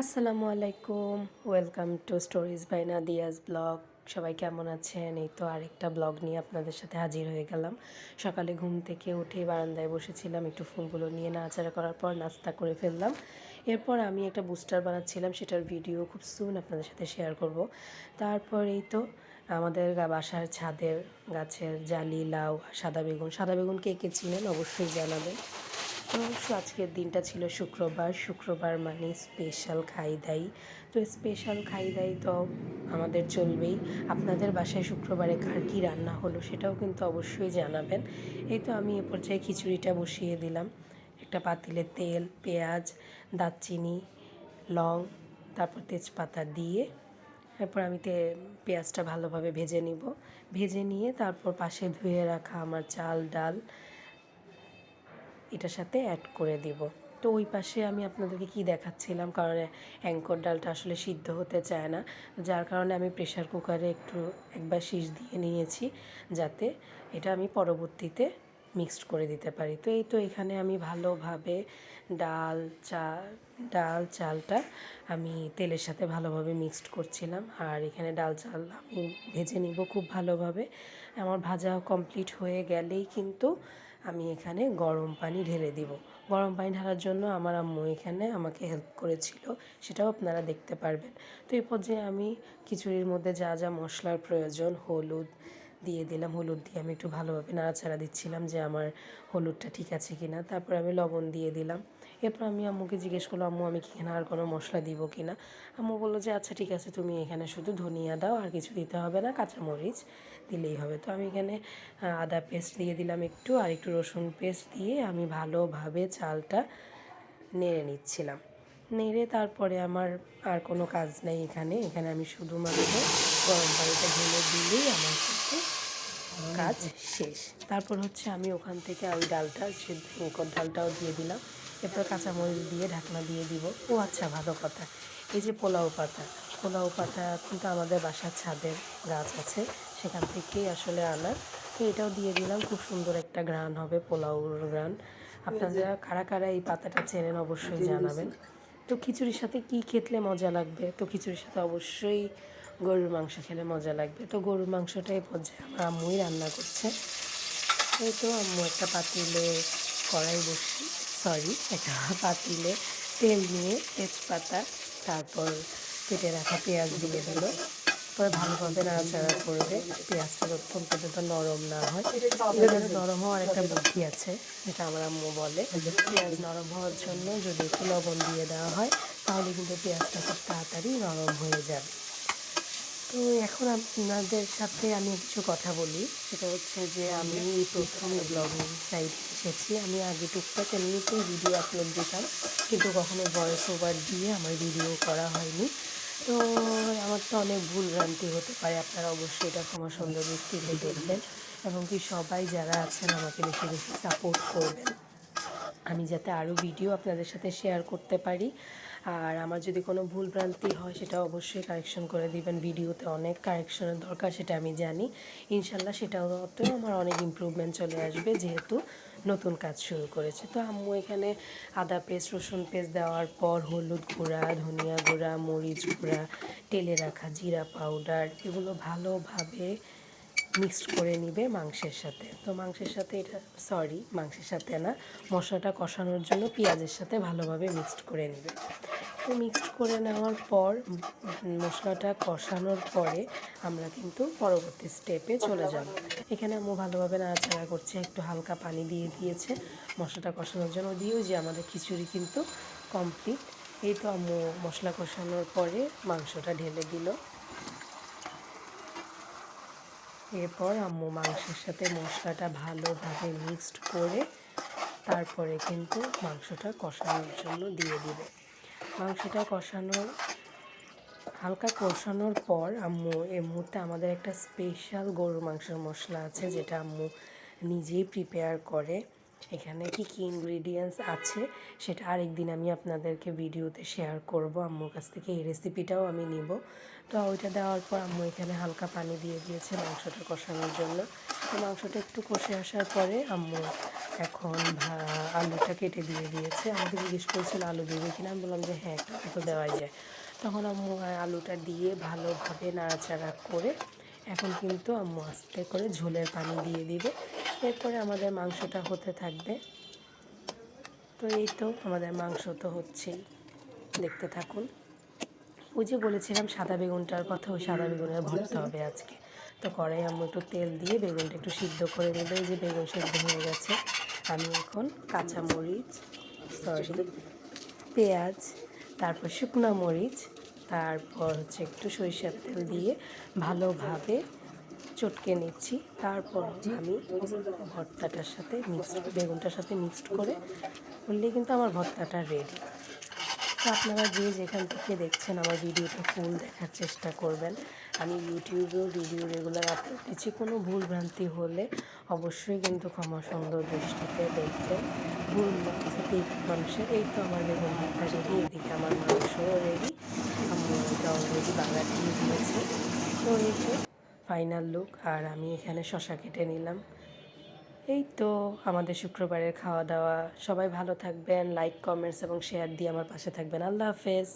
আসসালামু আলাইকুম। Welcome to stories by Nadia's blog সবাই কেমন আছেন? এই তো আরেকটা ব্লগ নিয়ে আপনাদের সাথে হাজির হয়ে গেলাম। সকালে ঘুম থেকে উঠে বারান্দায় বসেছিলাম, একটু ফুলগুলো নিয়ে নাড়াচাড়া করার পর নাস্তা করে ফেললাম। এরপর আমি একটা বুস্টার বানাচ্ছিলাম, সেটার ভিডিও খুব সুন আপনাদের সাথে শেয়ার করব। তারপর এই তো আমাদের বাসার ছাদের গাছের জালি, লাউ, সাদা বেগুন। সাদা বেগুন কে কে চিনেন অবশ্যই জানাবেন। তো আজকের দিনটা ছিল শুক্রবার। শুক্রবার মানে স্পেশাল খাই দাই তো স্পেশাল খাই দাই তো আমাদের চলবেই। আপনাদের বাসায় শুক্রবারে কার কী রান্না হলো সেটাও কিন্তু অবশ্যই জানাবেন। এই তো আমি এ পর্যায়ে খিচুড়িটা বসিয়ে দিলাম। একটা পাতিলে তেল, পেঁয়াজ, দারচিনি, লং, তারপর তেজপাতা দিয়ে এরপর আমি তে পেঁয়াজটা ভালোভাবে ভেজে নিব। ভেজে নিয়ে তারপর পাশে ধুয়ে রাখা আমার চাল, ডাল এটার সাথে অ্যাড করে দিব। তো ওই পাশে আমি আপনাদেরকে কি দেখাচ্ছিলাম? কারণ অ্যাঙ্কর ডালটা আসলে সিদ্ধ হতে চায় না। যার কারণে আমি প্রেশার কুকারে একটু একবার শীষ দিয়ে নিয়েছি, যাতে এটা আমি পরবর্তীতে মিক্সড করে দিতে পারি। তো এই তো এখানে আমি ভালোভাবে ডাল, চা, ডাল চালটা আমি তেলের সাথে ভালোভাবে মিক্সড করছিলাম। আর এখানে ডাল চাল আমি ভেজে নিব খুব ভালোভাবে। আমার ভাজা কমপ্লিট হয়ে গেলেই কিন্তু আমি এখানে গরম পানি ঢেলে দিব। গরম পানি ঢালার জন্য আমার আম্মু এখানে আমাকে হেল্প করেছিল, সেটাও আপনারা দেখতে পারবেন। তো এই পর্যায়ে আমি খিচুড়ির মধ্যে যা যা মশলার প্রয়োজন, হলুদ দিয়ে দিলাম। হলুদ দিয়ে আমি একটু ভালোভাবে নাড়াচাড়া দিচ্ছিলাম যে আমার হলুদটা ঠিক আছে কি না তারপর আমি লবণ দিয়ে দিলাম। এরপর আমি আম্মুকে জিজ্ঞেস করলাম, আম্মু, আমি এখানে আর কোনো মশলা দিব কি না? আম্মু বলল যে আচ্ছা ঠিক আছে, তুমি এখানে শুধু ধনিয়া দাও, আর কিছু দিতে হবে না, কাঁচামরিচ দিলেই হবে। তো আমি এখানে আদা পেস্ট দিয়ে দিলাম একটু, আর একটু রসুন পেস্ট দিয়ে আমি ভালোভাবে চালটা নেড়ে নিচ্ছিলাম। নেড়ে তারপরে আমার আর কোনো কাজ নেই এখানে। এখানে আমি শুধুমাত্র গরম পানিটা ঢেলে দিলেই আমার কিন্তু কাজ শেষ। তারপর হচ্ছে আমি ওখান থেকে ওই ডালটা সে ডালটাও দিয়ে দিলাম। এরপর কাঁচামরিচ দিয়ে ঢাকনা দিয়ে দিব। ও আচ্ছা ভালো কথা। এই যে পোলাও পাতা পোলাও পাতা কিন্তু আমাদের বাসার ছাদের গাছ আছে সেখান থেকেই আসলে আনা। তো এটাও দিয়ে দিলাম খুব সুন্দর একটা গ্রান হবে পোলাওর গ্রান আপনারা কারা কারা এই পাতাটা চেনেন অবশ্যই জানাবেন। তো খিচুড়ির সাথে কি খেতলে মজা লাগবে? তো খিচুড়ির সাথে অবশ্যই গরুর মাংস খেলে মজা লাগবে। তো গরুর মাংসটাই পর্যায়ে আমার আম্মুই রান্না করছে। এই তো আম্মু একটা পাতিলে কড়াই বসি সরি একটা পাতিলে তেল নিয়ে তেজপাতা, তারপর কেটে রাখা পেঁয়াজ দিয়ে দিল। পরে ভালোভাবে নাড়াচাড়া করবে পেঁয়াজটা যতক্ষণ পর্যন্ত নরম না হয়। পেঁয়াজ নরম হওয়ার একটা বুদ্ধি আছে, যেটা আমার আম্মু বলে। পেঁয়াজ নরম হওয়ার জন্য যদি একটু লবণ দিয়ে দেওয়া হয়, তাহলে কিন্তু পেঁয়াজটা খুব তাড়াতাড়ি নরম হয়ে যাবে। তো এখন আপনাদের সাথে আমি কিছু কথা বলি। সেটা হচ্ছে যে আমি প্রথম ব্লগিং সাইট এসেছি। আমি আগে টুকটাক এমনিতেই ভিডিও আপলোড দিতাম, কিন্তু কখনো ভয়েস ওভার দিয়ে আমার ভিডিও করা হয়নি। তো আমার তো অনেক ভুল ভ্রান্তি হতে পারে, আপনারা অবশ্যই এটা ক্ষমা সুন্দর দৃষ্টিতে দেখবেন। এবং কি সবাই যারা আছেন, আমাকে বেশি বেশি সাপোর্ট করবেন। আমি যাতে আরও ভিডিও আপনাদের সাথে শেয়ার করতে পারি। আর আমার যদি কোনো ভুল ভ্রান্তি হয়, সেটা অবশ্যই কারেকশন করে দিবেন। ভিডিওতে অনেক কারেকশনের দরকার, সেটা আমি জানি। ইনশাল্লাহ সেটাতেও আমার অনেক ইমপ্রুভমেন্ট চলে আসবে, যেহেতু নতুন কাজ শুরু করেছে। তো আম্মু এখানে আদা পেস্ট, রসুন পেস্ট দেওয়ার পর হলুদ গুঁড়া, ধনিয়া গুঁড়া, মরিচ গুঁড়া, তেলে রাখা জিরা পাউডার এগুলো ভালোভাবে মিক্সড করে নিবে মাংসের সাথে। তো মাংসের সাথে এটা সরি মাংসের সাথে না, মশলাটা কষানোর জন্য পেঁয়াজের সাথে ভালোভাবে মিক্সড করে নিবে। তো মিক্সড করে নেওয়ার পর, মশলাটা কষানোর পরে আমরা কিন্তু পরবর্তী স্টেপে চলে যাব। এখানে আম্মু ভালোভাবে নাড়াচাড়া করছে, একটু হালকা পানি দিয়ে দিয়েছে মশলাটা কষানোর জন্য। দিয়েও যে আমাদের খিচুড়ি কিন্তু কমপ্লিট এই তো আম্মু মশলা কষানোর পরে মাংসটা ঢেলে দিল। এরপর আম্মু মাংসের সাথে মশলাটা ভালোভাবে মিক্সড করে তারপরে কিন্তু মাংসটা কষানোর জন্য দিয়ে দিবে। মাংসটা কষানোর, হালকা কষানোর পর আম্মু, এই মুহূর্তে আমাদের একটা স্পেশাল গরুর মাংসের মশলা আছে যেটা আম্মু নিজেই প্রিপেয়ার করে। এখানে কি কি ইনগ্রিডিয়েন্টস আছে সেটা আরেক দিন আমি আপনাদেরকে ভিডিওতে শেয়ার করব। আম্মুর কাছ থেকে এই রেসিপিটাও আমি নিব। তো ওইটা দেওয়ার পর আম্মু এখানে হালকা পানি দিয়ে দিয়েছে মাংসটা কষানোর জন্য। তো মাংসটা একটু কষে আসার পরে আম্মু এখন আলুটা কেটে দিয়ে দিয়েছে। আমাকে জিজ্ঞেস করেছিল আলু দিবে কিনা। আমি বললাম যে হ্যাঁ একটু তো দেওয়াই যায়। তখন আম্মু আলুটা দিয়ে ভালোভাবে নাড়াচাড়া করে এখন কিন্তু আম্মু আস্তে করে ঝোলের পানি দিয়ে দিবে। এরপরে আমাদের মাংসটা হতে থাকবে। তো এই তো আমাদের মাংস তো হচ্ছেই। দেখতে থাকুন। ওই যে বলেছিলাম, সাদা বেগুনটার কথা, ওই সাদা বেগুনের ভর্তা হবে আজকে। তো কড়াই আম্মু একটু তেল দিয়ে বেগুনটা একটু সিদ্ধ করে নেবে। এই যে বেগুন সিদ্ধ হয়ে গেছে, আমি এখন কাঁচামরিচ সরি পেঁয়াজ, তারপর শুকনো মরিচ, তারপর হচ্ছে একটু সরিষার তেল দিয়ে ভালোভাবে চটকে নিচ্ছি। তারপর আমি ভর্তাটার সাথে মিক্সড বেগুনটার সাথে মিক্সড করে করলেই কিন্তু আমার ভর্তাটা রেডি তো আপনারা যে যেখান থেকে দেখছেন আমার ভিডিওটা ফুল দেখার চেষ্টা করবেন। আমি ইউটিউবেও ভিডিও রেগুলার আপলোড দিচ্ছি। কোনো ভুল ভ্রান্তি হলে অবশ্যই কিন্তু ক্ষমা সুন্দর দৃষ্টিতে দেখবেন। ভুল মানুষের, এই তো আমার বেগুন ভাতটা রেডি এদিকে আমার মাংসও রেডি আমার অলরেডি বাংলা দিয়ে দিয়েছে। তো এই ফাইনাল লুক আর আমি এখানে শশা কেটে নিলাম। এই তো আমাদের শুক্রবারের খাওয়া দাওয়া। সবাই ভালো থাকবেন লাইক কমেন্টস এবং শেয়ার দিয়ে আমার পাশে থাকবেন। আল্লাহ হাফেজ।